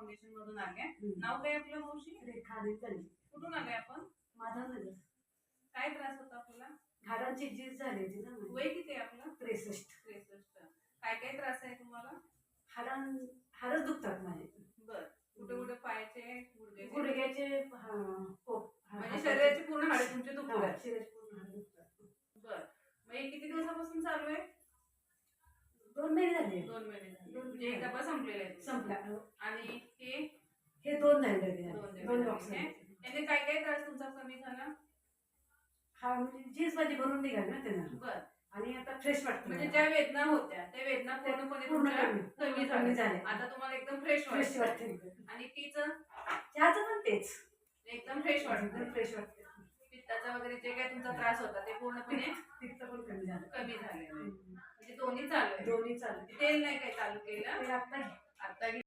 Foundation मधून आले. नाव काय आपलं मावशी? रेखा देतली कुठून आले आपण? माधवनगर काय त्रास होता आपल्याला? हाडांची झीज झाली होती ना. वय किती आहे आपलं? त्रेसष्ट. त्रेसष्ट. काय काय त्रास आहे तुम्हाला? हाडां हाडच दुखतात माझे. बर. कुठे कुठे पायाचे गुडघ्याचे? गुडघ्याचे हा, हा, म्हणजे हाताचे- शरीराची पूर्ण हाडे तुमचे हा, दुखतात शरीराचे पूर्ण हाड दुखतात. बर. मग हे किती दिवसापासून चालू आहे? दोन महिने झाले. दोन महिने. म्हणजे एक डबा संपलेला आहे. संपला. आणि हे हे दोन झाले दोन दिवस बॉक्स झाले. याने काय काय त्रास तुमचा कमी झाला? हा म्हणजे झीज माझी भरून निघाली ना त्यानं. बर. आणि आता फ्रेश वाटतं म्हणजे. ज्या वेदना होत्या त्या वेदना पूर्णपणे कमी. कमी झाल्या. झाल्या. आता तुम्हाला एकदम फ्रेश फ्रेश वाटतं आणि टीच चहाचं पण तेच. एकदम फ्रेश वाटतं फ्रेश वाटते पित्ताचा वगैरे जे काही तुमचा त्रास होता ते पूर्णपणे पित्त पण कमी झालं. कमी. म्हणजे दोन्ही चालू आहे. दोन्ही चालू तेल नाही काय चालू केलं. ते आता आता